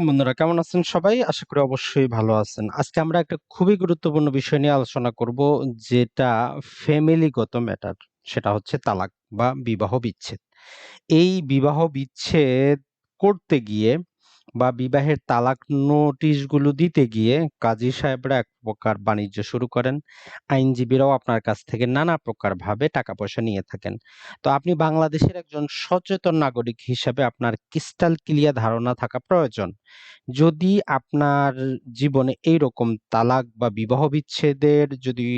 বন্ধুরা, কেমন আছেন সবাই? আশা করি অবশ্যই ভালো আছেন। আজকে আমরা একটা খুবই গুরুত্বপূর্ণ বিষয় নিয়ে আলোচনা করব, যেটা ফ্যামিলিগত ম্যাটার। সেটা হচ্ছে তালাক বা বিবাহ বিচ্ছেদ। এই বিবাহ বিচ্ছেদ করতে গিয়ে বা বিবাহের তালাক নোটিশগুলো দিতে গিয়ে কাজী সাহেবরা এক প্রকার বাণিজ্য শুরু করেন। আইনজীবীরাও আপনার কাছ থেকে নানা প্রকারভাবে টাকা-পয়সা নিয়ে থাকেন। তো আপনি বাংলাদেশের একজন সচেতন নাগরিক হিসাবে আপনার ক্রিস্টাল ক্লিয়ার ধারণা থাকা প্রয়োজন। যদি আপনার জীবনে এইরকম তালাক বা বিবাহ বিচ্ছেদের যদি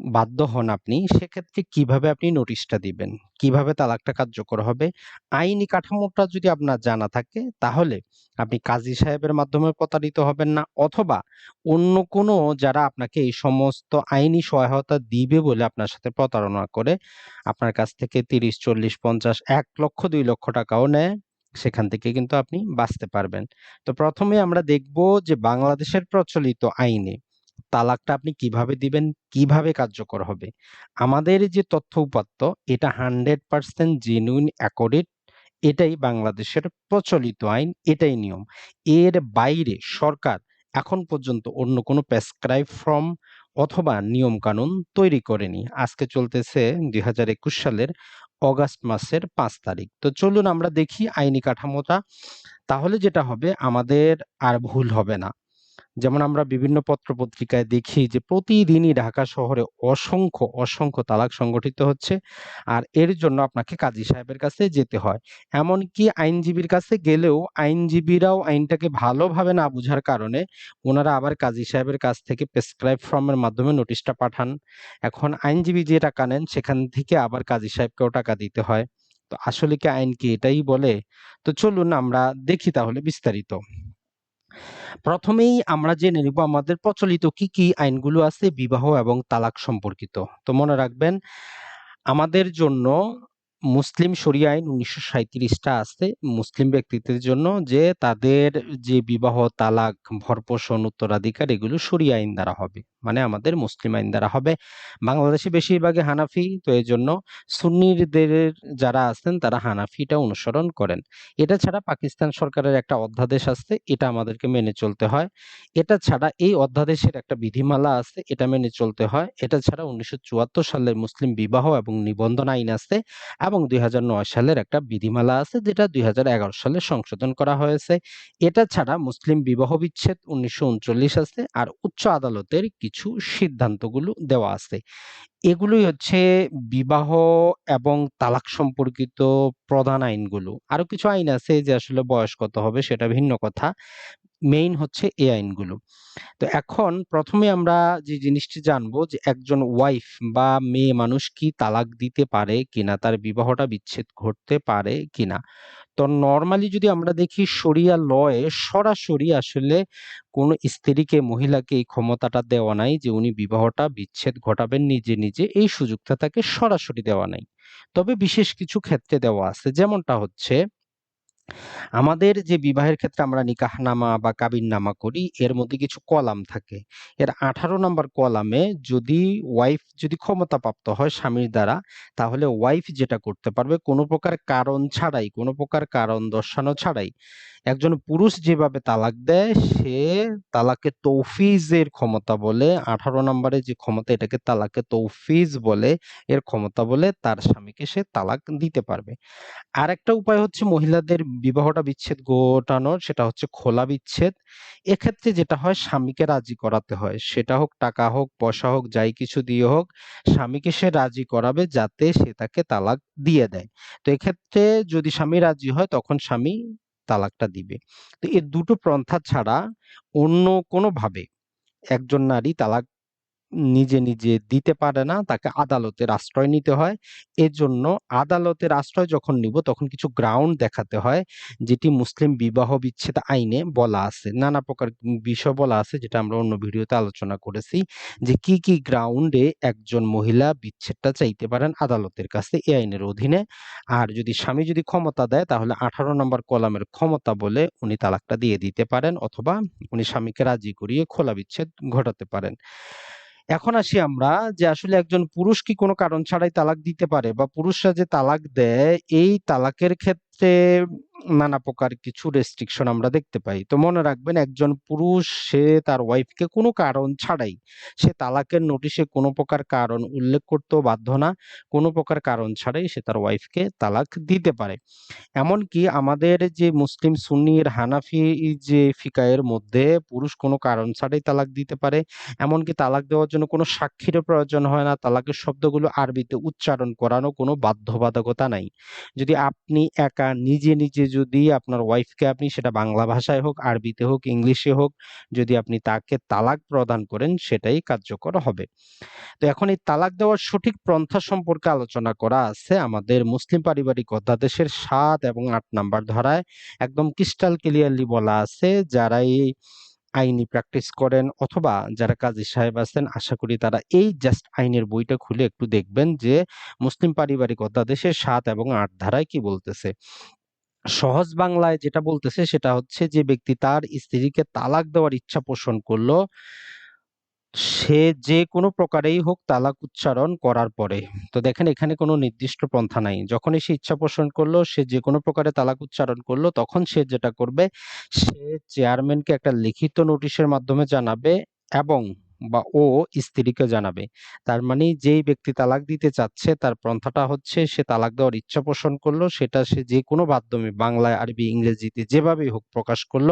বাধ্য হন আপনি, সেক্ষেত্রে কীভাবে আপনি নোটিশটা দিবেন? কীভাবে তালাকটা কার্যকর হবে? আইনি কাঠামোটা যদি আপনার জানা থাকে, তাহলে আপনি কাজী সাহেবের মাধ্যমে প্রতারিত হবেন না অথবা অন্য কোনো যারা আপনাকে এই সমস্ত আইনি সহায়তা দিবে বলে আপনার সাথে প্রতারণা করে আপনার কাছ থেকে ৩০, ৪০, ৫০, ১ লক্ষ, ২ লক্ষ টাকাও নেয়। সেখান থেকে কিন্তু আপনি বাঁচতে পারবেন। তো ১ম এ আমরা দেখব যে বাংলাদেশের প্রচলিত আইনে তালাকটা আপনি কীভাবে দিবেন, কীভাবে কার্যকর হবে? আমাদের যে তথ্য উপাত্ত এটা 100% জেনুইন অ্যাকুরেট এটাই বাংলাদেশের প্রচলিত আইন, এটাই নিয়ম। এর বাইরে সরকার এখন পর্যন্ত অন্য কোনো প্রেসক্রাইব ফর্ম অথবা নিয়ম-কানুন তৈরি করেনি। আজকে চলতেছে ২০২১ সালের অগাস্ট মাসের পাঁচ তারিখ। তো চলুন আমরা দেখি আইনি কাঠামোটা। তাহলে যেটা হবে আমাদের আর ভুল হবে না। যেমন আমরা বিভিন্ন পত্র-পত্রিকায় দেখি যে প্রতিদিনই ঢাকা শহরে অসংখ্য, অসংখ্য তালাক সংগঠিত হচ্ছে। আর এর জন্য আপনাকে কাজী সাহেবের কাছে যেতে হয়। এমনকি আইনজীবীর কাছে গেলেও আইনজীবীরাও আইনটাকে ভালোভাবে না বুঝার কারণে ওনারা আবার কাজী সাহেবের কাছ থেকে প্রেসক্রাইব ফর্মের মাধ্যমে নোটিশটা পাঠান। এখন আইনজীবী যে টাকা নেন সেখান থেকে আবার কাজী সাহেবকেও টাকা দিতে হয়। তো আসলে কি আইন কি এটাই বলে? তো চলুন আমরা দেখি তাহলে বিস্তারিত। প্রথমেই আমরা জেনে নিব আমাদের প্রচলিত কি, কি আইনগুলো আছে বিবাহ এবং তালাক সম্পর্কিত। তো মনে রাখবেন আমাদের জন্য মুসলিম শরিয়া আইন ১৯৩৭ টা আছে মুসলিম ব্যক্তিদের জন্য যে তাদের যে বিবাহ, তালাক, ভরণ-পোষণ, উত্তরাধিকার এগুলো শরিয়া আইন দ্বারা হবে। মানে আমাদের মুসলিম আইন দ্বারা হবে। বাংলাদেশে বেশিরভাগই হানাফি তো এই জন্য সুন্নিদের যারা আছেন তারা হানাফিটা অনুসরণ করেন। এটা ছাড়া পাকিস্তান সরকারের একটা অধ্যাদেশ আছে এটা আমাদেরকে মেনে চলতে হয়। এটা ছাড়া এই অধ্যাদেশের একটা বিধিমালা আছে এটা মেনে চলতে হয়। এটা ছাড়া ১৯৭৪ সালের মুসলিম বিবাহ এবং নিবন্ধন আইন আছে এবং ২০০৯ সালের একটা বিধিমালা আছে, যেটা ২০১১ সালে সংশোধন করা হয়েছে। এটা ছাড়া মুসলিম বিবাহ বিচ্ছেদ ১৯৩৯ আছে আর উচ্চ আদালতের কিছু সিদ্ধান্তগুলো দেওয়া আছে। এগুলোই হচ্ছে বিবাহ এবং তালাক সম্পর্কিত প্রধান আইনগুলো। আরও কিছু আইন আছে যে আসলে বয়স কত হবে সেটা ভিন্ন কথা। মেইন হচ্ছে এই আইনগুলো। তো এখন প্রথমে আমরা যে জিনিসটি জানব যে একজন ওয়াইফ বা মেয়ে মানুষ কি তালাক দিতে পারে কিনা? তার বিবাহটা বিচ্ছেদ ঘটতে পারে কিনা? তো নরমালি যদি আমরা দেখি শরিয়া লয়ে সরাসরি আসলে কোন স্ত্রীকে মহিলাকে এই ক্ষমতাটা দেওয়া নাই যে উনি বিবাহটা বিচ্ছেদ ঘটাবেন নিজে, নিজে এই সুযোগটা তাকে সরাসরি দেওয়া নাই। তবে বিশেষ কিছু ক্ষেত্রে দেওয়া আছে। যেমনটা হচ্ছে আমাদের যে বিবাহের ক্ষেত্রে আমরা নিকাহ নামা বা কাবিননামা করি এর মধ্যে কিছু কলাম থাকে। এর আঠারো নম্বর কলামে যদি ওয়াইফ যদি ক্ষমতাপ্রাপ্ত হয় স্বামীর দ্বারা তাহলে ওয়াইফ যেটা করতে পারবে কোনো প্রকার কারণ ছাড়াই, কোনো প্রকার কারণ দর্শানো ছাড়াই একজন পুরুষ যেভাবে তালাক দেয় সে তালাকে তৌফিজের ক্ষমতা বলে ১৮ নাম্বারে যে ক্ষমতা এটাকে তালাকে তৌফিজ বলে। এর ক্ষমতা বলে তার স্বামীকে সে তালাক দিতে পারবে। আরেকটা উপায় হচ্ছে মহিলাদের বিবাহটা বিচ্ছেদ ঘটানোর সেটা হচ্ছে খোলা বিচ্ছেদ। এক্ষেত্রে যেটা হয় স্বামীকে রাজি করাতে হয়। সেটা হোক টাকা হোক, পয়সা হোক, যাই কিছু দিয়ে হোক স্বামীকে সে রাজি করাবে যাতে সে তাকে তালাক দিয়ে দেয়। তো এক্ষেত্রে যদি স্বামী রাজি হয় তখন স্বামী তালাকটা দিবে। তো এই দুটো পন্থা ছাড়া অন্য কোনোভাবে একজন নারী তালাক নিজে, নিজে দিতে পারে না। তাকে আদালতের আশ্রয় নিতে হয়। এজন্য আদালতের আশ্রয় যখন নিব তখন কিছু গ্রাউন্ড দেখাতে হয় যেটি মুসলিম বিবাহ বিচ্ছেদ আইনে বলা আছে। নানা প্রকার বিষয় বলা আছে যেটা আমরা অন্য ভিডিওতে আলোচনা করেছি যে কি, কি গ্রাউন্ডে একজন মহিলা বিচ্ছেদটা চাইতে পারেন আদালতের কাছে এই আইনের অধীনে। আর যদি স্বামী যদি ক্ষমতা দেয় তাহলে আঠারো নম্বর কলামের ক্ষমতা বলে উনি তালাকটা দিয়ে দিতে পারেন অথবা উনি স্বামীকে রাজি করিয়ে খোলা বিচ্ছেদ ঘটাতে পারেন। এখন আসি আমরা যে আসলে একজন পুরুষ কি কোনো কারণ ছাড়াই তালাক দিতে পারে বা পুরুষরা যে তালাক দেয়, এই তালাকের ক্ষেত্রে ক্ষেত্রে নানা প্রকার কিছু রেস্ট্রিকশন আমরা দেখতে পাই। তো মনে রাখবেন, একজন পুরুষ, সে তার ওয়াইফকে কোনো কারণ ছাড়াই সে তালাকের নোটিশে কোনো প্রকার কারণ উল্লেখ করতেও বাধ্য না। কোনো প্রকার কারণ ছাড়াই সে তার ওয়াইফকে তালাক দিতে পারে। এমনকি আমাদের যে মুসলিম সুন্নির হানাফি যে ফিকায়ের মধ্যে পুরুষ কোনো কারণ ছাড়াই তালাক দিতে পারে। এমনকি তালাক দেওয়ার জন্য কোনো সাক্ষীরও প্রয়োজন হয় না। তালাকের শব্দগুলো আরবিতে উচ্চারণ করানো কোনো বাধ্যবাধকতা নাই। যদি আপনি একা নিজে, নিজে যদি আপনার ওয়াইফকে আপনি সেটা বাংলা ভাষায় হোক, আরবিতে হোক, ইংলিশে হোক, যদি আপনি তাকে তালাক প্রদান করেন সেটাই কার্যকর হবে। তো এখন এই তালাক দেওয়ার সঠিক পন্থা সম্পর্কে আলোচনা করা আছে আমাদের মুসলিম পারিবারিক অধ্যাদেশের সাত এবং আট নাম্বার ধারায় একদম ক্রিস্টাল ক্লিয়ারলি বলা আছে যারা এই আইনি প্র্যাকটিস করেন অথবা যারা কাজী সাহেব আছেন, আশা করি তারা এই জাস্ট আইনের বইটা খুলে একটু দেখবেন যে মুসলিম পারিবারিক অধ্যাদেশের সাত এবং আট ধারায় কি বলতেছে। সহজ বাংলায় যেটা বলতেছে সেটা হচ্ছে যে ব্যক্তি তার স্ত্রীকে তালাক দেওয়ার ইচ্ছা পোষণ করল সে যে কোনো প্রকারেই হোক তালাক উচ্চারণ করার পরে। তো দেখেন এখানে কোনো নির্দিষ্ট পন্থা নাই। যখনই সে ইচ্ছা পোষণ করল, সে যে কোনো প্রকারে তালাক উচ্চারণ করল, তখন সে যেটা করবে সে চেয়ারম্যানকে একটা লিখিত নোটিশের মাধ্যমে জানাবে এবং বা ও স্ত্রীকে জানাবে। তার মানে যেই ব্যক্তি তালাক দিতে চাচ্ছে তার পন্থাটা হচ্ছে সে তালাক দেওয়ার ইচ্ছা পোষণ করল, সেটা সে যে কোনো মাধ্যমে বাংলায়, আরবি, ইংরেজিতে যেভাবেই হোক প্রকাশ করল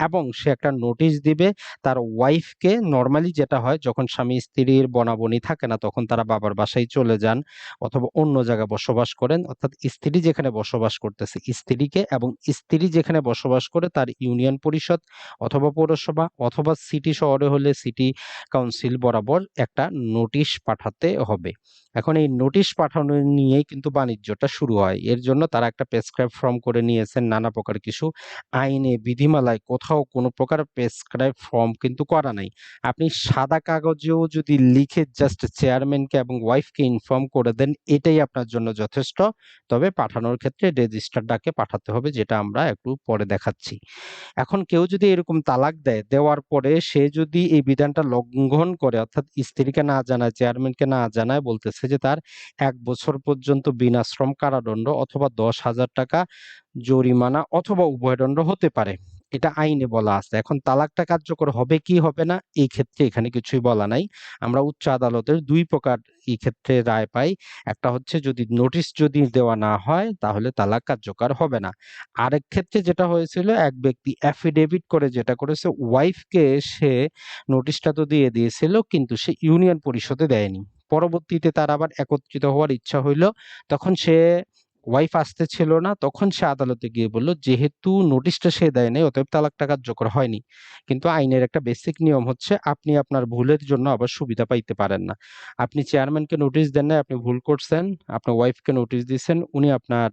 এবং সে একটা নোটিশ দিবে তার ওয়াইফকে নর্মালি যেটা হয় যখন স্বামী-স্ত্রীর বনাবনি থাকে না তখন তারা বাবার বাসায় চলে যান অথবা অন্য জায়গায় বসবাস করেন। অর্থাৎ স্ত্রী যেখানে বসবাস করতেছে স্ত্রীকে এবং স্ত্রী যেখানে বসবাস করে তার ইউনিয়ন পরিষদ অথবা পৌরসভা অথবা সিটি শহরে হলে সিটি কাউন্সিল বরাবর একটা নোটিশ পাঠাতে হবে। এখন এই নোটিশ পাঠানো নিয়েই কিন্তু বাণিজ্যটা শুরু হয়। এর জন্য তারা একটা প্রেসক্রাইব ফর্ম করে নিয়েছেন নানা প্রকার কিছু আইনে বিধিমালায় কোথাও কোনো প্রকার প্রেসক্রাইব ফর্ম কিন্তু করা নাই। আপনি সাদা কাগজেও যদি লিখে জাস্ট চেয়ারম্যানকে এবং ওয়াইফকে ইনফর্ম করে দেন এটাই আপনার জন্য যথেষ্ট। তবে পাঠানোর ক্ষেত্রে রেজিস্টার ডাকে পাঠাতে হবে যেটা আমরা একটু পরে দেখাচ্ছি। এখন কেউ যদি এরকম তালাক দেয়, দেওয়ার পরে সে যদি এই বিধানটা লঙ্ঘন করে অর্থাৎ স্ত্রীকে না জানায়, চেয়ারম্যানকে না জানায় বলতেছে যে তার এক বছর পর্যন্ত বিনাশ্রম কারাদণ্ড অথবা ৳১০,০০০ জরিমানা অথবা উভয়দণ্ড হতে পারে। এটা আইনে বলা আছে। এখন তালাকটা কার্যকর হবে কি হবে না এই ক্ষেত্রে এখানে কিছুই বলা নাই। আমরা উচ্চ আদালতের দুই প্রকার এই ক্ষেত্রে রায় পাই। একটা হচ্ছে যদি নোটিশ যদি দেওয়া না হয় তাহলে তালাক কার্যকর হবে না। আরেক ক্ষেত্রে যেটা হয়েছিল এক ব্যক্তি অ্যাফিডেভিট করে যেটা করেছে ওয়াইফকে সে নোটিশটা তো দিয়ে দিয়েছিল কিন্তু সে ইউনিয়ন পরিষদে দেয়নি। পরবর্তীতে তার আবার একত্রিত হওয়ার ইচ্ছা হইল। তখন সে ওয়াইফ আসতে ছিল না। তখন সে আদালতে গিয়ে বলল, যেহেতু নোটিশটা সে দেয় নাই অতএব তালাকটা কার্যকর হয়নি। কিন্তু আইনের একটা বেসিক নিয়ম হচ্ছে আপনি আপনার ভুলের জন্য আবার সুবিধা পাইতে পারেন না। আপনি চেয়ারম্যানকে নোটিশ দেন নাই, আপনি ভুল করছেন, আপনার ওয়াইফকে নোটিশ দিয়েছেন উনি আপনার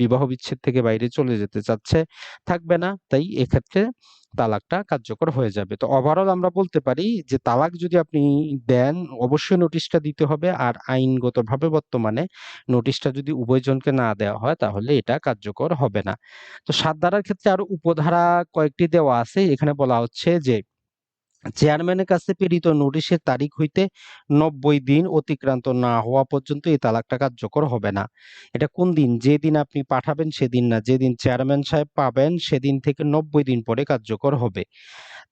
বিবাহ বিচ্ছেদ থেকে বাইরে চলে যেতে চাচ্ছে, থাকবে না। তাই এক্ষেত্রে তালাকটা কার্যকর হয়ে যাবে। তো ওভারঅল আমরা বলতে পারি যে তালাক যদি আপনি দেন, অবশ্যই নোটিশটা দিতে হবে। আর আইনগতভাবে বর্তমানে নোটিশটা যদি উভয়জনকে না দেওয়া হয়, তাহলে এটা কার্যকর হবে না। তো সাত ধারার ক্ষেত্রে আরও উপধারা কয়েকটি দেওয়া আছে। এখানে বলা হচ্ছে যে চেয়ারম্যানের কাছে প্রেরিত নোটিশের তারিখ হইতে ৯০ দিন অতিক্রান্ত না হওয়া পর্যন্ত এই তালাকটা কার্যকর হবে না। এটা কোন দিন? যেদিন আপনি পাঠাবেন সেদিন না। যেদিন চেয়ারম্যান সাহেব পাবেন সেদিন থেকে ৯০ দিন পরে কার্যকর হবে।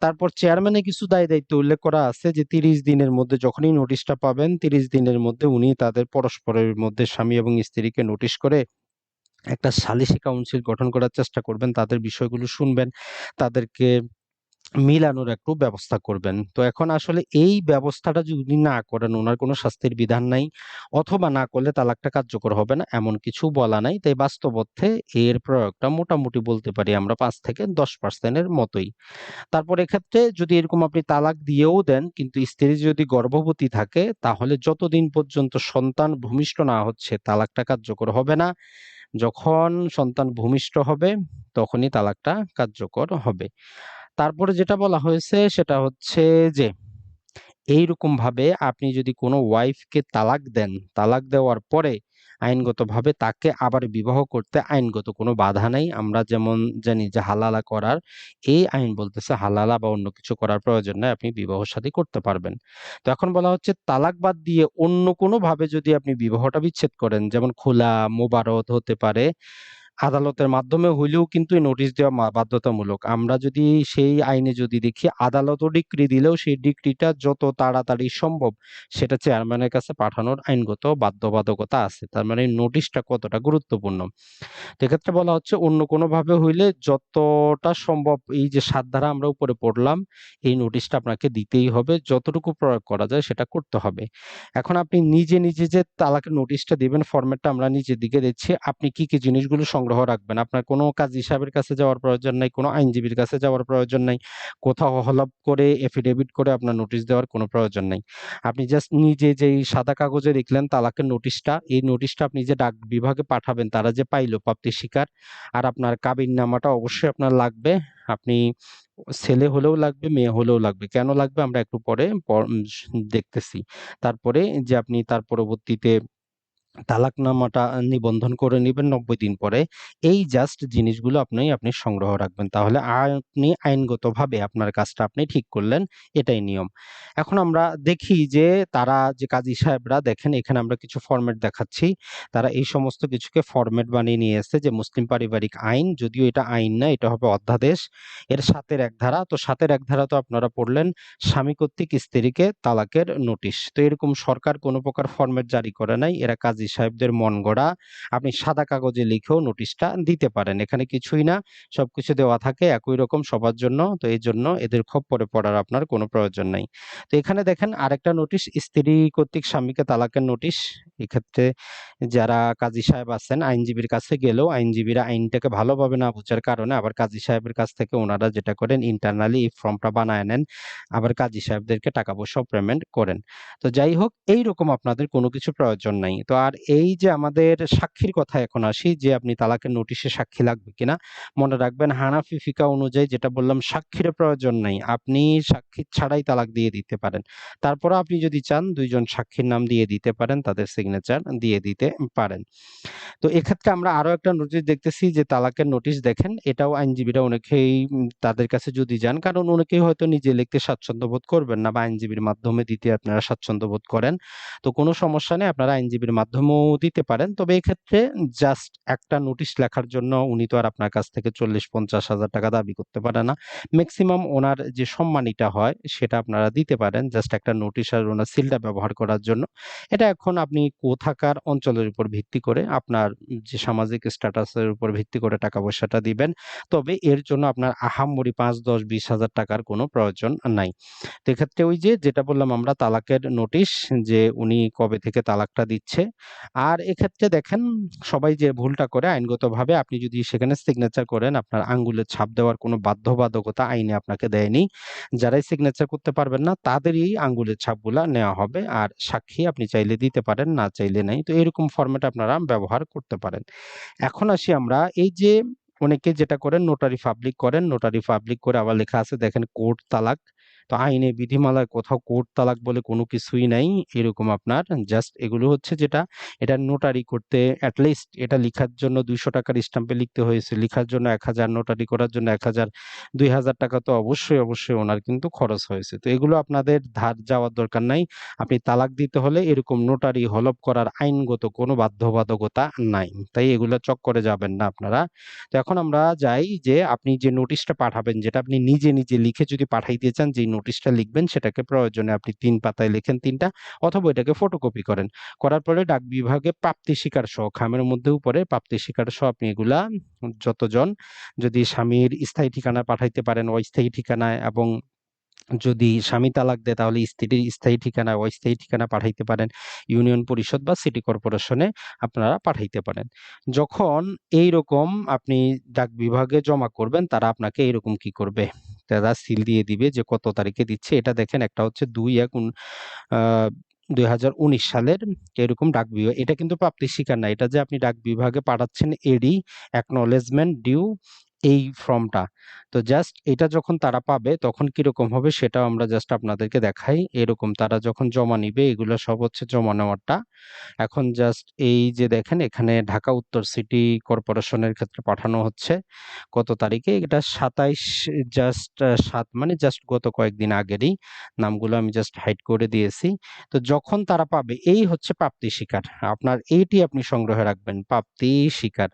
তারপর চেয়ারম্যানের কিছু দায়-দায়িত্ব উল্লেখ করা আছে যে ৩০ দিনের মধ্যে যখনই নোটিশটা পাবেন ৩০ দিনের মধ্যে উনি তাদের পরস্পরের মধ্যে স্বামী এবং স্ত্রীকে নোটিশ করে একটা সালিসি কাউন্সিল গঠন করার চেষ্টা করবেন। তাদের বিষয়গুলো শুনবেন। তাদেরকে মিলানোর একটু ব্যবস্থা করবেন। তো এখন আসলে এই ব্যবস্থাটা যদি না করেন ওনার কোনো শাস্তির বিধান নাই, অথবা না করলে তালাকটা কার্যকর হবে না, এমন কিছু বলা নাই। তাই বাস্তব অর্থে এর প্রয়োগটা মোটামুটি বলতে পারি আমরা পাঁচ থেকে দশ পার্সেন্টের মতোই। তারপর এক্ষেত্রে যদি এরকম আপনি তালাক দিয়েও দেন, কিন্তু স্ত্রী যদি গর্ভবতী থাকে, তাহলে যতদিন পর্যন্ত সন্তান ভূমিষ্ঠ না হচ্ছে, তালাকটা কার্যকর হবে না। যখন সন্তান ভূমিষ্ঠ হবে, তখনই তালাকটা কার্যকর হবে। তারপরে যেটা বলা হয়েছে সেটা হচ্ছে যে এইরকমভাবে আপনি যদি কোনো ওয়াইফকে তালাক দেন, তালাক দেওয়ার পরে আইনগতভাবে তাকে আবার বিবাহ করতে আইনগত কোনো বাধা নাই। আমরা যেমন জানি যে হালালা করার এই আইন বলতেছে হালালা বা অন্য কিছু করার প্রয়োজন নাই। আপনি বিবাহ শাদী করতে পারবেন। তো এখন বলা হচ্ছে তালাক বাদ দিয়ে অন্য কোনোভাবে যদি আপনি বিবাহটা বিচ্ছেদ করেন যেমন খোলা, মোবারত হতে পারে আদালতের মাধ্যমে হইলেও কিন্তু এই নোটিশ দেওয়া বাধ্যতামূলক। আমরা যদি সেই আইনে যদি দেখি আদালতও ডিক্রি দিলেও সেই ডিক্রিটা যত তাড়াতাড়ি সম্ভব সেটা চেয়ারম্যানের কাছে পাঠানোর আইনগত বাধ্যবাধকতা আছে। তার মানে নোটিশটা কতটা গুরুত্বপূর্ণ। তো এক্ষেত্রে বলা হচ্ছে অন্য কোনোভাবে হইলে যতটা সম্ভব এই যে ৭ ধারা আমরা উপরে পড়লাম, এই নোটিশটা আপনাকে দিতেই হবে। যতটুকু প্রয়োগ করা যায় সেটা করতে হবে। এখন আপনি নিজে, নিজে যে তালাকের নোটিশটা দিবেন ফরমেটটা আমরা নিচের দিকে দিচ্ছি। আপনি কি, কি জিনিসগুলো সংগ্রহ রাখবেন? আপনার কোনো কাজী সাহেবের কাছে যাওয়ার প্রয়োজন নাই, কোনো আইনজীবীর কাছে যাওয়ার প্রয়োজন নাই। কোথাও হলফ করে এফিডেভিট করে আপনার নোটিশ দেওয়ার কোনো প্রয়োজন নাই। আপনি জাস্ট নিজে যেই সাদা কাগজে লিখলেন তালাকের নোটিশটা, এই নোটিশটা আপনি যে ডাক বিভাগে পাঠাবেন তারা যে পাইলো প্রাপ্তি শিকার আর আপনার কাবিননামাটা অবশ্যই আপনার লাগবে। আপনি ছেলে হলেও লাগবে, মেয়ে হলেও লাগবে। কেন লাগবে আমরা একটু পরে দেখতেছি। তারপরে যে আপনি তার পরবর্তীতে তালাকনামাটা নিবন্ধন করে নেবেন নব্বই দিন পরে। এই জাস্ট জিনিসগুলো আপনি, আপনি সংগ্রহ রাখবেন। তাহলে আপনি আইনগতভাবে আপনার কাজটা আপনি ঠিক করলেন, এটাই নিয়ম। এখন আমরা দেখি যে তারা যে কাজী সাহেবরা দেখেন এখানে আমরা কিছু ফরমেট দেখাচ্ছি। তারা এই সমস্ত কিছুকে ফরমেট বানিয়ে নিয়ে এসেছে যে মুসলিম পারিবারিক আইন, যদিও এটা আইন না, এটা হবে অধ্যাদেশ। এর ৭ এর ১ ধারা। তো ৭ এর ১ ধারা তো আপনারা পড়লেন স্বামী কর্তৃক স্ত্রীকে তালাকের নোটিশ। তো এরকম সরকার কোনো প্রকার ফরমেট জারি করে নাই। এরা কাজী সাহেবদের মন গড়া। আপনি সাদা কাগজে লিখেও নোটিশটা দিতে পারেন। এখানে কিছুই না। সব কিছু দেওয়া থাকে একই রকম সবার জন্য। তো এই জন্য এদের খপ্পরে পড়ার আপনার কোনো প্রয়োজন নাই। তো এখানে দেখেন আরেকটা নোটিশ স্ত্রী কর্তৃক স্বামীকে তালাকের নোটিশ। এক্ষেত্রে যারা কাজী সাহেব আছেন আইনজীবীর কাছে গেলেও আইনজীবীরা আইনটাকে ভালোভাবে না বুঝার কারণে আবার কাজী সাহেবের কাছ থেকে ওনারা যেটা করেন ইন্টারনালি এই ফর্মটা বানায় নেন। আবার কাজী সাহেবদেরকে টাকা পয়সাও পেমেন্ট করেন। তো যাই হোক এইরকম আপনাদের কোনো কিছু প্রয়োজন নাই। তো আর এই যে আমাদের সাক্ষীর কথা এখন আসি যে আপনি তালাকের নোটিশে সাক্ষী লাগবে কিনা? মনে রাখবেন হানাফি ফিকা অনুযায়ী যেটা বললাম সাক্ষীর প্রয়োজন নাই। আপনি সাক্ষী ছাড়াই তালাক দিয়ে দিতে পারেন। তারপরেও আপনি যদি চান দুইজন সাক্ষীর নাম দিয়ে দিতে পারেন, তাদের সিগনেচার দিয়ে দিতে পারেন। তো এক্ষেত্রে আমরা আরও একটা নোটিশ দেখতেছি যে তালাকের নোটিশ দেখেন, এটাও আইনজীবীরা অনেকেই তাদের কাছে যদি যান, কারণ অনেকেই হয়তো নিজে লিখতে স্বাচ্ছন্দ্য বোধ করবেন না বা আইনজীবীর মাধ্যমে দিতে আপনারা স্বাচ্ছন্দ্য বোধ করেন। তো কোনো সমস্যা নেই, আপনারা আইনজীবীর মাধ্যমেও দিতে পারেন। তবে এক্ষেত্রে জাস্ট একটা নোটিশ লেখার জন্য উনি তো আর আপনার কাছ থেকে ৪০-৫০ হাজার টাকা দাবি করতে পারে না। ম্যাক্সিমাম ওনার যে সম্মানীটা হয়, সেটা আপনারা দিতে পারেন। জাস্ট একটা নোটিশ আর ওনার সিলটা ব্যবহার করার জন্য। এটা এখন আপনি কোথাকার অঞ্চলের উপর ভিত্তি করে আপনার যে সামাজিক স্ট্যাটাসের উপর ভিত্তি করে টাকা পয়সাটা দিবেন। তবে এর জন্য আপনার আহামরি পাঁচ দশ বিশ হাজার টাকার কোনো প্রয়োজন নাই। তো এক্ষেত্রে ওই যে যেটা বললাম আমরা তালাকের নোটিশ যে উনি কবে থেকে তালাকটা দিচ্ছে। আর এক্ষেত্রে দেখেন সবাই যে ভুলটা করে আইনগতভাবে আপনি যদি সেখানে সিগনেচার করেন আপনার আঙ্গুলের ছাপ দেওয়ার কোনো বাধ্যবাধকতা আইনে আপনাকে দেয়নি। যারাই সিগনেচার করতে পারবেন না তাদেরই আঙ্গুলের ছাপগুলা নেওয়া হবে। আর সাক্ষী আপনি চাইলে দিতে পারেন, না চাইলে নাই। তো এরকম ফর্ম্যাট আপনারা ব্যবহার করতে পারেন। এখন আসি আমরা এই যে অনেকে যেটা করেন নোটারি পাবলিক করেন। নোটারি পাবলিক করে আবার লেখা আছে, দেখেন কোর্ট তালাক। তো আইনে বিধিমালায় কোথাও কোর্ট তালাক বলে কোনো কিছুই নাই। এরকম আপনার জাস্ট এগুলো হচ্ছে যেটা এটা নোটারি করতে এট লিস্ট এটা লিখার জন্য ৳২০০ টাকার স্ট্যাম্পে লিখতে হয়েছে। লিখার জন্য ১,০০০ নোটারি করার জন্য ১,০০০ ৳২,০০০ তো অবশ্যই, অবশ্যই ওনার কিন্তু খরচ হয়েছে। তো এগুলো আপনাদের ধার যাওয়ার দরকার নাই। আপনি তালাক দিতে হলে এরকম নোটারি হলফ করার আইনগত কোনো বাধ্যবাধকতা নাই। তাই এগুলা চক্করে যাবেন না আপনারা। তো এখন আমরা যাই যে আপনি যে নোটিশটা পাঠাবেন যেটা আপনি নিজে, নিজে লিখে যদি পাঠাইতে চান যেই নোটিশটা লিখবেন সেটাকে প্রয়োজনে আপনি তিন পাতায় লেখেন তিনটা অথবা এটাকে ফটোকপি করেন। করার পরে ডাক বিভাগে প্রাপ্তি স্বীকার সহ খামের মধ্যে উপরে প্রাপ্তি স্বীকার সহ আপনি এগুলা যতজন যদি স্বামীর স্থায়ী ঠিকানায় পাঠাইতে পারেন, অস্থায়ী ঠিকানায় এবং যদি স্বামী তালাক দেয় তাহলে স্ত্রীর স্থায়ী ঠিকানা, অস্থায়ী ঠিকানা পাঠাইতে পারেন। ইউনিয়ন পরিষদ বা সিটি কর্পোরেশনে আপনারা পাঠাইতে পারেন। যখন এই রকম আপনি ডাক বিভাগে জমা করবেন তারা আপনাকে এরকম কি করবে? তারা সিল দিয়ে দিবে যে কত তারিখে দিচ্ছে। এটা দেখেন একটা হচ্ছে ২-১ উন আ ২০১৯ সালের এরকম ডাক বিভাগ এটা কিন্তু প্রাপ্তি শিকার না। এটা যে আপনি ডাক বিভাগে পাঠাচ্ছেন এডি, অ্যাকনলেজমেন্ট ডিউ এই ফর্মটা। তো জাস্ট এটা যখন তারা পাবে, তখন কীরকম হবে সেটাও আমরা জাস্ট আপনাদেরকে দেখাই। এরকম তারা যখন জমা নিবে, এগুলো সব হচ্ছে জমা নেওয়ারটা। এখন জাস্ট এই যে দেখেন, এখানে ঢাকা উত্তর সিটি কর্পোরেশনের ক্ষেত্রে পাঠানো হচ্ছে। কত তারিখে? এটা সাতাইশ জাস্ট সাত মানে জাস্ট গত কয়েকদিন আগেরই। নামগুলো আমি জাস্ট হাইড করে দিয়েছি। তো যখন তারা পাবে, এই হচ্ছে প্রাপ্তি শিকার। আপনার এইটি আপনি সংগ্রহে রাখবেন, প্রাপ্তি শিকার।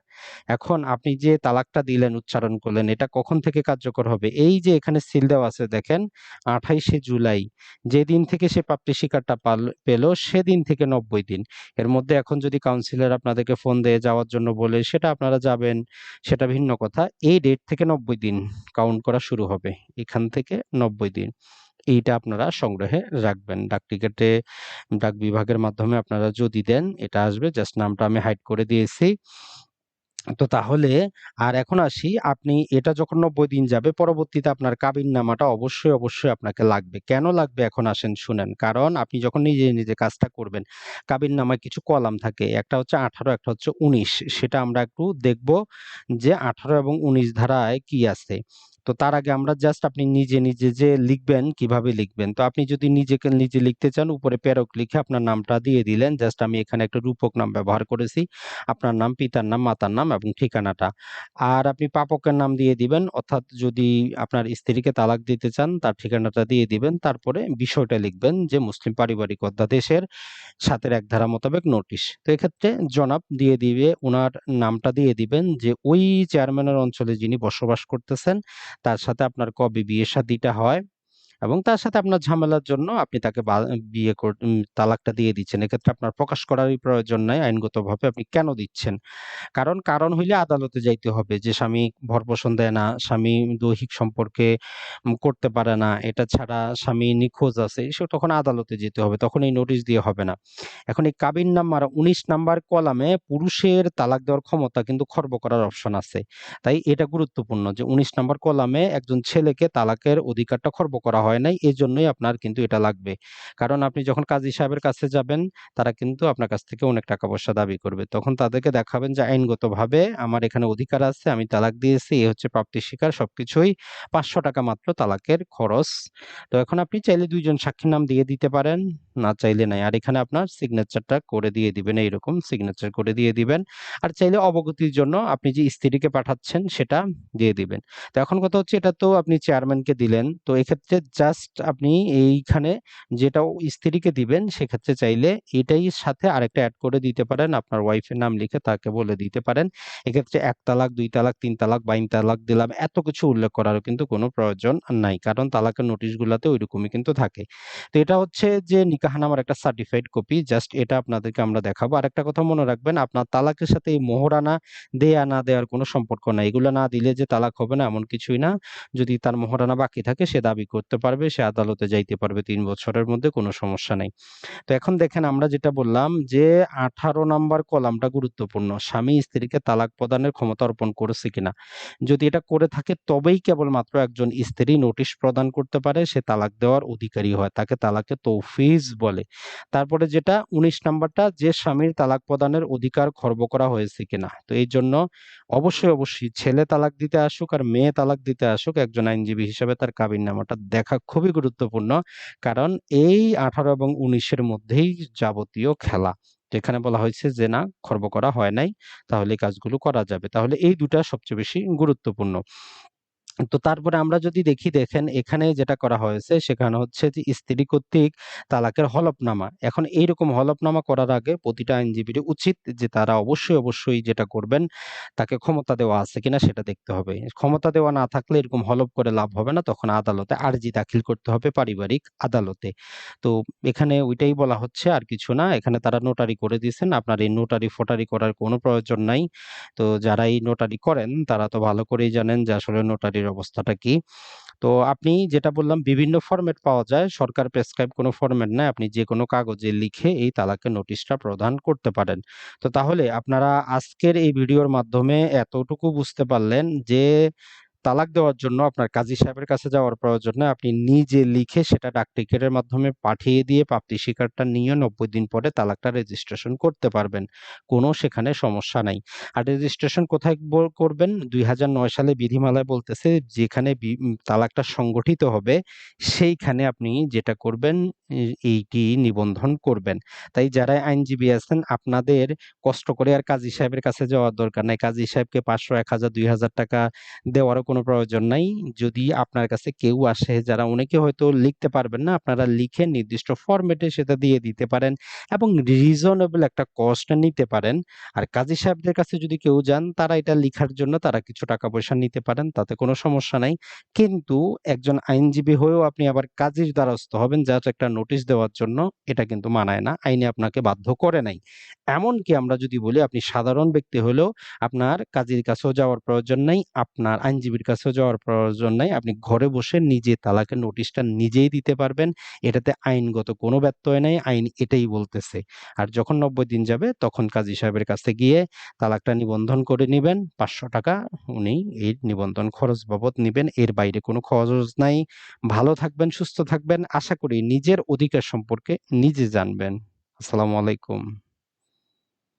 এখন আপনি যে তালাকটা দিলেন, উচ্চারণ করলেন, এটা কখন থেকে কার্যকর হবে। এই যে এখানে সিল দেওয়া আছে, দেখেন, আঠাইশে জুলাই, যেদিন থেকে সে প্রাপ্তি শিকারটা পেল সেদিন থেকে নব্বই দিন। এর মধ্যে এখন যদি কাউন্সিলর আপনাদেরকে ফোন দিয়ে যাওয়ার জন্য বলে, সেটা আপনারা যাবেন, সেটা ভিন্ন কথা। এই ডেট থেকে নব্বই দিন কাউন্ট করা শুরু হবে। এখান থেকে নব্বই দিন। এইটা আপনারা সংগ্রহে রাখবেন। ডাক টিকেটে ডাক বিভাগের মাধ্যমে আপনারা যদি দেন, এটা আসবে। জাস্ট নামটা আমি হাইড করে দিয়েছি। তো তাহলে আর এখন আসি, আপনি এটা যখন নব্বই দিন যাবে, পরবর্তীতে আপনার কাবিন নামাটা অবশ্যই অবশ্যই আপনাকে লাগবে। কেন লাগবে এখন আসেন শুনেন। কারণ আপনি যখন নিজে নিজে কাজটা করবেন কাবিন নামায় কিছু কলাম থাকে, একটা হচ্ছে আঠারো, একটা হচ্ছে উনিশ, সেটা আমরা একটু দেখব যে আঠারো এবং উনিশ ধারায় কি আছে। তো তার আগে আমরা জাস্ট আপনি নিজে নিজে যে লিখবেন, কীভাবে লিখবেন? তো আপনি যদি নিজেকে নিজে লিখতে চান, উপরে প্যারক লিখে আপনার নামটা দিয়ে দিলেন। জাস্ট আমি এখানে একটা রূপক নাম ব্যবহার করেছি। আপনার নাম, পিতার নাম, মাতার নাম এবং ঠিকানাটা। আর আপনি পাপকের নাম দিয়ে দিবেন, অর্থাৎ যদি আপনার স্ত্রীকে তালাক দিতে চান, তার ঠিকানাটা দিয়ে দিবেন। তারপরে বিষয়টা লিখবেন যে, মুসলিম পারিবারিক অধ্যাদেশের সাতের এক ধারা মোতাবেক নোটিশ। তো এক্ষেত্রে জনাব দিয়ে দিবে ওনার নামটা দিয়ে দিবেন যে, ওই চেয়ারম্যানের অঞ্চলে যিনি বসবাস করতেছেন তার সাথে আপনার কবে বিয়ে শাদিটা হয় এবং তার সাথে আপনার ঝামেলার জন্য আপনি তাকে বিয়ে তালাকটা দিয়ে দিচ্ছেন। এক্ষেত্রে আপনার প্রকাশ করারই প্রয়োজন নাই, আইনগতভাবে আপনি কেন দিচ্ছেন? কারণ কারণ হইলে আদালতে যাইতে হবে যে, স্বামী ভরপোষণ দেয় না, স্বামী দৈহিক সম্পর্কে করতে পারে না, এটা ছাড়া স্বামী নিখোঁজ আছে সে তখন আদালতে যেতে হবে, তখন এই নোটিশ দিয়ে হবে না। এখন এই কাবিন নাম্বার, উনিশ নাম্বার কলামে পুরুষের তালাক দেওয়ার ক্ষমতা কিন্তু খর্ব করার অপশন আছে। তাই এটা গুরুত্বপূর্ণ যে, উনিশ নাম্বার কলামে একজন ছেলেকে তালাকের অধিকারটা খর্ব করা হয়। নাই, এই জন্যই আপনার কিন্তু এটা লাগবে। কারণ আপনি যখন কাজী সাহেবের কাছে যাবেন, তারা কিন্তু আপনার কাছ থেকে অনেক টাকা পয়সা দাবি করবে। তখন তাদেরকে দেখাবেন যে, আইনগতভাবে আমার এখানে অধিকার আছে, আমি তালাক দিয়েছি এই হচ্ছে প্রাপ্তি শিকার সবকিছুই পাঁচশো টাকা মাত্র তালাকের খরচ। তো এখন আপনি চাইলে দুইজন সাক্ষীর নাম দিয়ে দিতে পারেন, না চাইলে নাই। আর এখানে আপনার সিগনেচারটা করে দিয়ে দিবেন, এইরকম সিগনেচার করে দিয়ে দিবেন। আর চাইলে অবগতির জন্য আপনি যে স্ত্রীকে পাঠাচ্ছেন, সেটা দিয়ে দিবেন। তো এখন কথা হচ্ছে, এটা তো আপনি চেয়ারম্যানকে দিলেন, তো এক্ষেত্রে জাস্ট আপনি এইখানে যেটা স্ত্রীকে দিবেন, সেক্ষেত্রে চাইলে এটাই সাথে আরেকটা অ্যাড করে দিতে পারেন। আপনার ওয়াইফের নাম লিখে তাকে বলে দিতে পারেন। এক্ষেত্রে এক তালাক, দুই তালাক, তিন তালাক, বাইন তালাক দিলাম, এত কিছু উল্লেখ করারও কিন্তু কোনো প্রয়োজন নাই, কারণ তালাকের নোটিশগুলোতে ওইরকমই কিন্তু থাকে। তো এটা হচ্ছে যে নিকাহানামার একটা সার্টিফাইড কপি জাস্ট এটা আপনাদেরকে আমরা দেখাবো। আর একটা কথা মনে রাখবেন, আপনার তালাকের সাথে এই মোহরানা দেয়া, না দেওয়ার কোনো সম্পর্ক নাই। এগুলো না দিলে যে তালাক হবে না, এমন কিছুই না। যদি তার মোহরানা বাকি থাকে, সে দাবি করতে পারবে, সে আদালতে যাইতে পারবে তিন বছরের মধ্যে, কোনো সমস্যা নেই। তো এখন দেখেন আমরা যেটা বললাম যে, আঠারো নাম্বার কলামটা গুরুত্বপূর্ণ। স্বামী স্ত্রীকে তালাক প্রদানের ক্ষমতা অর্পণ করেছে কিনা। যদি এটা করে থাকে, তবেই কেবলমাত্র একজন স্ত্রী নোটিশ প্রদান করতে পারে, সে তালাক দেওয়ার অধিকারী হয়, তাকে তালাকে তৌফিজ বলে। তারপরে যেটা, উনিশ নাম্বারটা, যে স্বামীর তালাক প্রদানের অধিকার খর্ব করা হয়েছে কিনা। তো এই জন্য অবশ্যই অবশ্যই ছেলে তালাক দিতে আসুক আর মেয়ে তালাক দিতে আসুক, একজন আইনজীবী হিসেবে তার কাবিন নামাটা দেখা খুবই গুরুত্বপূর্ণ। কারণ এই আঠারো এবং উনিশের মধ্যেই যাবতীয় খেলা, যেখানে বলা হয়েছে যে না, খর্ব করা হয় নাই, তাহলে কাজগুলো করা যাবে। তাহলে এই দুটা সবচেয়ে বেশি গুরুত্বপূর্ণ। তো তারপরে আমরা যদি দেখি, দেখেন এখানে যেটা করা হয়েছে, সেখানে হচ্ছে যে স্ত্রী কর্তৃক তালাকের হলফনামা। এখন এইরকম হলফনামা করার আগে প্রতিটা আইনজীবীর উচিত যে তারা অবশ্যই অবশ্যই যেটা করবেন তাকে ক্ষমতা দেওয়া আছে কিনা সেটা দেখতে হবে। ক্ষমতা দেওয়া না থাকলে এরকম হলফ করে লাভ হবে না, তখন আদালতে আর্জি দাখিল করতে হবে পারিবারিক আদালতে। তো এখানে ওইটাই বলা হচ্ছে, আর কিছু না। এখানে তারা নোটারি করে দিয়েছেন। আপনার এই নোটারি ফোটারি করার কোনো প্রয়োজন নাই। তো যারা এই নোটারি করেন, তারা তো ভালো করেই জানেন যে আসলে নোটারি চাকরির অবস্থাটা কি? তো আপনি যেটা বললাম, বিভিন্ন ফরম্যাট পাওয়া যায়। সরকার প্রেসক্রাইব কোনো ফরম্যাট নাই। আপনি যে কোনো কাগজে লিখে এই তালাকের নোটিশটা প্রদান করতে পারেন। তো তাহলে আপনারা আজকের এই ভিডিওর মাধ্যমে এতটুকু বুঝতে পারলেন যে তালাক দেওয়ার জন্য আপনার কাজী সাহেবের কাছে যাওয়ার প্রয়োজন নয়। আপনি নিজে লিখে সেটা ডাকটিকিটের মাধ্যমে পাঠিয়ে দিয়ে প্রাপ্তি স্বীকারটা নিয়ে ৯০ দিন পরে তালাকটা রেজিস্ট্রেশন করতে পারবেন। কোনো সেখানে সমস্যা নাই। আর রেজিস্ট্রেশন কোথায় করবেন? ২০০৯ সালে বিধিমালায় বলতেছে যেখানে তালাকটা সংগঠিত হবে, সেইখানে আপনি যেটা করবেন এইটি নিবন্ধন করবেন। তাই যারা আইনজীবী আছেন, আপনাদের কষ্ট করে আর কাজী সাহেবের কাছে যাওয়ার দরকার নাই। কাজী সাহেবকে পাঁচশো, এক হাজার, দুই হাজার টাকা দেওয়ারও কোনো প্রয়োজন নাই। যদি আপনার কাছে কেউ আসে যারা অনেকে হয়তো লিখতে পারবেন না, আপনারা লিখে নির্দিষ্ট ফরমেটে সেটা দিয়ে দিতে পারেন এবং রিজনেবল একটা কস্ট নিতে পারেন। আর কাজী সাহেবদের কাছে যদি কেউ যান তারা এটা লিখার জন্য তারা কিছু টাকা পয়সা নিতে পারেন। তাতে কোনো সমস্যা নাই। কিন্তু একজন আইনজীবী হয়েও আপনি আবার কাজীর দ্বারস্থ হবেন জাস্ট একটা নোটিশ দেওয়ার জন্য, এটা কিন্তু মানায় না। আইনে আপনাকে বাধ্য করে নাই। এমনকি আমরা যদি বলি আপনি সাধারণ ব্যক্তি হলেও আপনার কাজীর কাছেও যাওয়ার প্রয়োজন নাই, আপনার আইনজীবীর কাছেও যাওয়ার প্রয়োজন নাই। আপনি ঘরে বসে নিজে তালাকের নোটিশটা নিজেই দিতে পারবেন। এটাতে আইনগত কোনো ব্যত্যয় নাই। আইন এটাই বলতেছে। আর যখন ৯০ দিন যাবে তখন কাজী সাহেবের কাছে গিয়ে তালাকটা নিবন্ধন করে নেবেন পাঁচশো টাকা উনি এই নিবন্ধন খরচ বাবদ নেবেন এর বাইরে কোনো খরচ নাই। ভালো থাকবেন, সুস্থ থাকবেন। আশা করি নিজের অধিকার সম্পর্কে নিজে জানবেন। আসসালামু আলাইকুম।